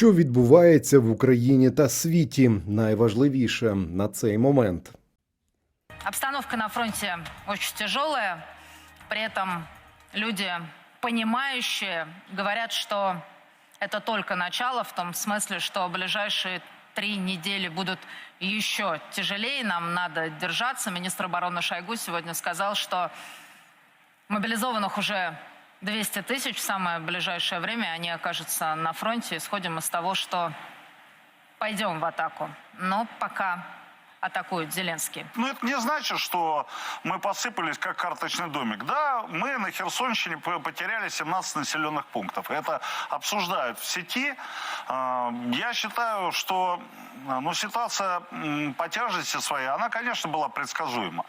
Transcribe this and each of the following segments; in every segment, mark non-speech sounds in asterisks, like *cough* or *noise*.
Що відбувається в Україні та світі, найважливіше на цей момент. Обстановка на фронте очень тяжелая. При этом люди, понимающие, говорят, что это только начало, в том смысле, что ближайшие три недели будут еще тяжелее. Нам надо держаться. Министр обороны Шойгу сегодня сказал, что мобилизованных уже 200 тысяч. В самое ближайшее время они окажутся на фронте. Исходим из того, что пойдем в атаку. Но пока атакует Зеленский. Но это не значит, что мы посыпались как карточный домик. Да, мы на Херсонщине по- потеряли 17 населенных пунктов. Это обсуждают в сети. А, Я считаю, что а, ну, ситуация по тяжести своей, она, конечно, была предсказуема.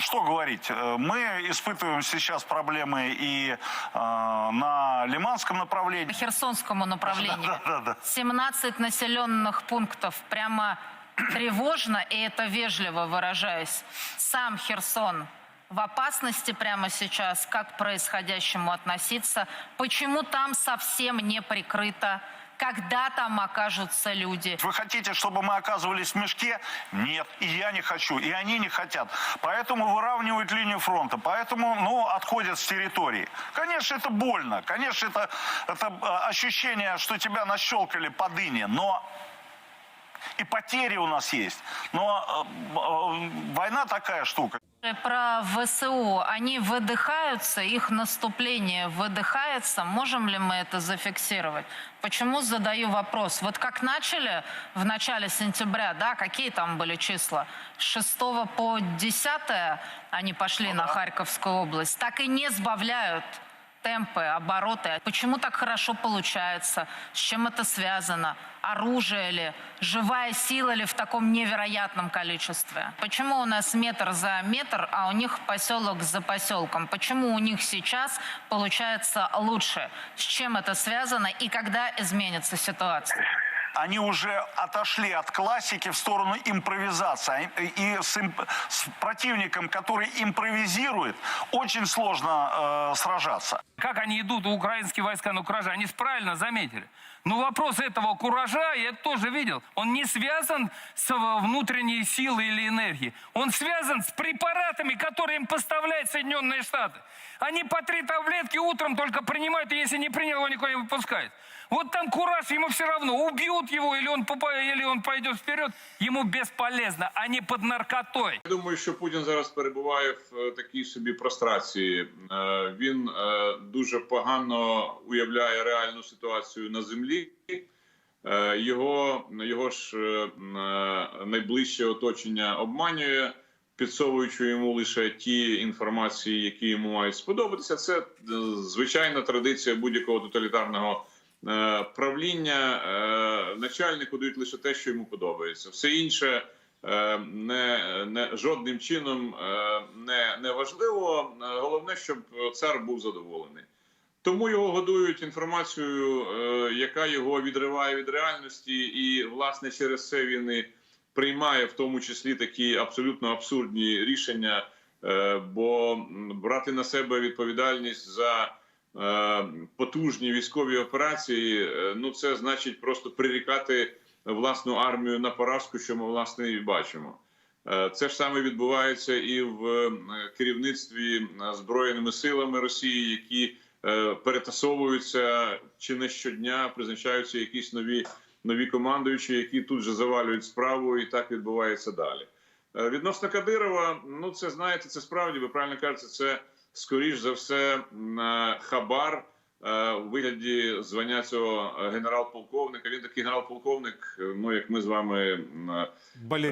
Что говорить? Э, Мы испытываем сейчас проблемы и а, на Лиманском направлении. Херсонскому направлению. *laughs* Да-да-да. 17 населенных пунктов. Прямо тревожно, и это вежливо выражаясь. Сам Херсон в опасности прямо сейчас. Как к происходящему относиться? Почему там совсем не прикрыто? Когда там окажутся люди? Вы хотите, чтобы мы оказывались в мешке? Нет, и я не хочу, и они не хотят. Поэтому выравнивают линию фронта, поэтому, ну, отходят с территории. Конечно, это больно, конечно, это, это э, ощущение, что тебя нащелкали по дыне, но и потери у нас есть. Но э, э, война такая штука. Про ВСУ. Они выдыхаются, их наступление выдыхается. Можем ли мы это зафиксировать? Почему задаю вопрос? Вот как начали в начале сентября, да, какие там были числа? С 6 по 10 они пошли на Харьковскую область, так и не сбавляют темпы, обороты. Почему так хорошо получается? С чем это связано? Оружие ли? Живая сила ли в таком невероятном количестве? Почему у нас метр за метр, а у них поселок за поселком? Почему у них сейчас получается лучше? С чем это связано и когда изменится ситуация? Они уже отошли от классики в сторону импровизации. И с, имп- с противником, который импровизирует, очень сложно э, сражаться. Как они идут, украинские войска на кураже, они правильно заметили. Но вопрос этого куража, я это тоже видел, он не связан с э, внутренней силой или энергией. Он связан с препаратами, которые им поставляют Соединенные Штаты. Они по три таблетки утром только принимают, и если не принял, его никуда не выпускают. Вот там кураж, ему все равно, убьют его, или он, попа- или он пойдет вперед, ему бесполезно, они под наркотой. Я думаю, що Путін зараз перебуває в е, такій собі прострації. Е, Він е, дуже погано уявляє реальну ситуацію на землі. Е, Його, його ж е, е, найближче оточення обманює, підсовуючи йому лише ті інформації, які йому мають сподобатися. Це звичайна традиція будь-якого тоталітарного правління. Начальнику дають лише те, що йому подобається. Все інше не, не жодним чином не, не важливо. Головне, щоб цар був задоволений. Тому його годують інформацією, е, яка його відриває від реальності, і власне через це він і приймає в тому числі такі абсолютно абсурдні рішення. Е, Бо брати на себе відповідальність за е, потужні військові операції, ну це значить просто прирікати власну армію на поразку, що ми власне і бачимо. Це ж саме відбувається і в керівництві збройними силами Росії, які перетасовуються чи не щодня, призначаються якісь нові нові командуючі, які тут же завалюють справу, і так відбувається далі. Е, Відносно Кадирова, ну це знаєте, це справді ви правильно кажете, це скоріш за все е, хабар е, у вигляді звання цього е, генерал-полковника. Він такий генерал-полковник, е, ну як ми з вами. е,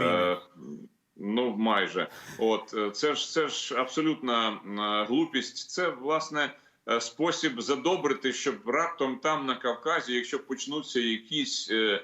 Е, Ну, майже, от е, це ж це ж абсолютна глупість. Це власне е, спосіб задобрити, щоб раптом там на Кавказі, якщо почнуться якісь е,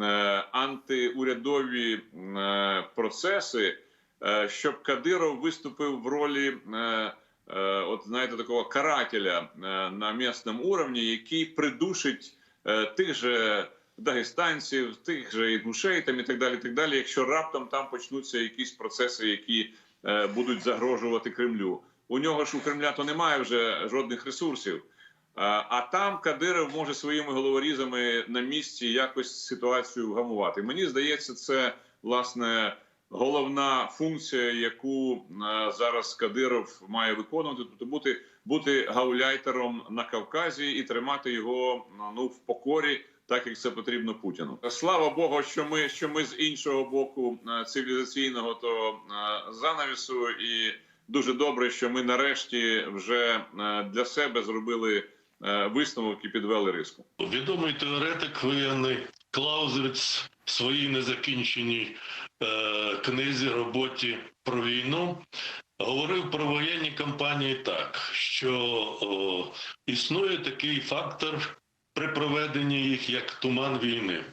е, антиурядові е, процеси, е, щоб Кадиров виступив в ролі. Е, е, От знаєте, такого карателя е, на місному уровні, який придушить е, тих же дагестанців, тих же інгушей там і так далі. так далі. Якщо раптом там почнуться якісь процеси, які е, будуть загрожувати Кремлю, у нього ж у Кремля то немає вже жодних ресурсів. А там Кадиров може своїми головорізами на місці якось ситуацію вгамувати. Мені здається, це власне головна функція, яку зараз Кадиров має виконувати, тобто бути, бути гауляйтером на Кавказі і тримати його ну в покорі. Так як це потрібно Путіну, слава Богу, що ми що ми з іншого боку цивілізаційного то занавісу, і дуже добре, що ми нарешті вже е, для себе зробили е, висновок і підвели риску. Відомий теоретик воєнний Клаузевіц в своїй незакінченій е, книзі роботі про війну говорив про воєнні кампанії так, що о, існує такий фактор при проведенні їх як туман війни.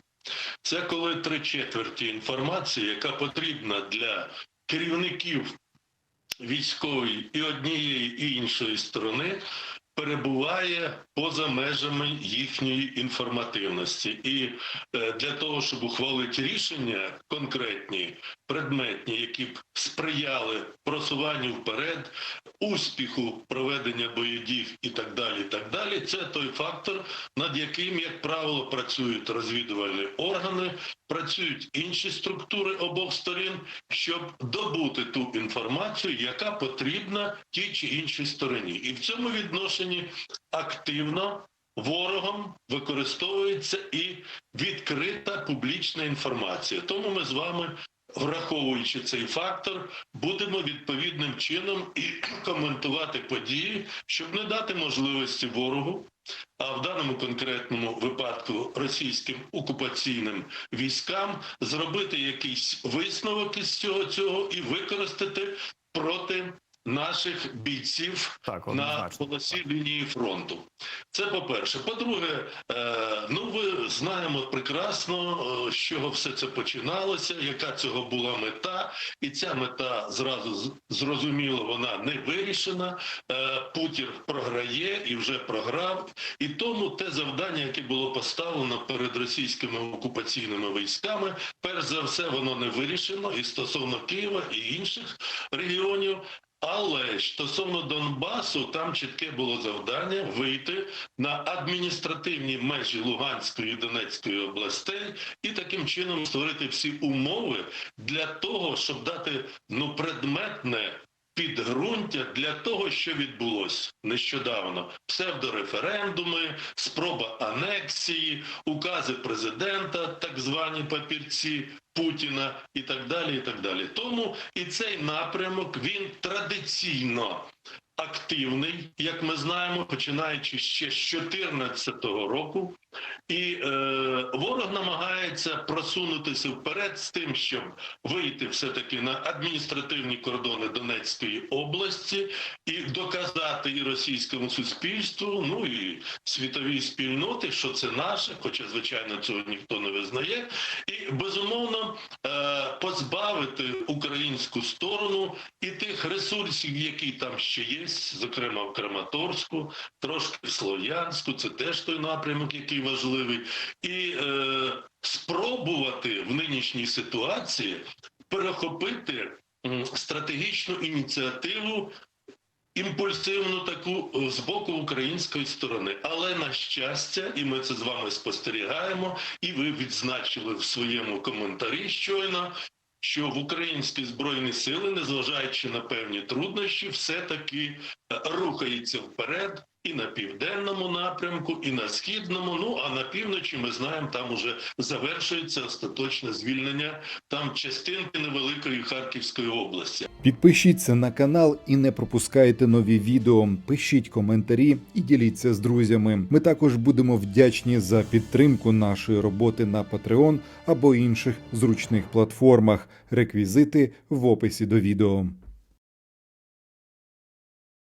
Це коли три четверті інформації, яка потрібна для керівників військової і однієї і іншої сторони, перебуває поза межами їхньої інформативності, і е, для того, щоб ухвалити рішення конкретні, предметні, які б сприяли просуванню вперед, успіху проведення бойових і так далі. і так далі, це той фактор, над яким, як правило, працюють розвідувальні органи, працюють інші структури обох сторін, щоб добути ту інформацію, яка потрібна тій чи іншій стороні, і в цьому відношенні активно ворогом використовується і відкрита публічна інформація. Тому ми з вами. Враховуючи цей фактор, будемо відповідним чином і *clears throat* коментувати події, щоб не дати можливості ворогу, а в даному конкретному випадку російським окупаційним військам зробити якийсь висновок із цього цього і використати проти наших бійців Так, на полосі лінії фронту. Це по-перше. По-друге, е, ну ви знаємо прекрасно, е, з чого все це починалося, яка цього була мета, і ця мета зразу зрозуміло, вона не вирішена. Е, Путін програє і вже програв. І тому те завдання, яке було поставлено перед російськими окупаційними військами, перш за все, воно не вирішено і стосовно Києва і інших регіонів. Але стосовно Донбасу, там чітке було завдання вийти на адміністративні межі Луганської і Донецької областей і таким чином створити всі умови для того, щоб дати ну предметне підґрунтя для того, що відбулося нещодавно: псевдореферендуми, спроба анексії, укази президента, так звані папірці Путіна і так далі. І так далі. Тому і цей напрямок він традиційно. Активний, як ми знаємо, починаючи ще з 2014 року, і е, ворог намагається просунутися вперед з тим, щоб вийти все-таки на адміністративні кордони Донецької області і доказати і російському суспільству, ну і світовій спільноті, що це наше, хоча звичайно цього ніхто не визнає, і безумовно е, позбавити українську сторону і тих ресурсів, які там ще є, зокрема в Краматорську, трошки в Слов'янську, це теж той напрямок, який важливий, і е, спробувати в нинішній ситуації перехопити стратегічну ініціативу. Імпульсивну таку е, з боку української сторони, але на щастя, і ми це з вами спостерігаємо, і ви відзначили в своєму коментарі щойно, що в українські збройні сили, незважаючи на певні труднощі, все таки е, рухається вперед і на південному напрямку, і на східному. Ну а на півночі ми знаємо, там уже завершується остаточне звільнення там частинки невеликої Харківської області. Підпишіться на канал і не пропускайте нові відео. Пишіть коментарі і діліться з друзями. Ми також будемо вдячні за підтримку нашої роботи на Patreon або інших зручних платформах. Реквізити в описі до відео.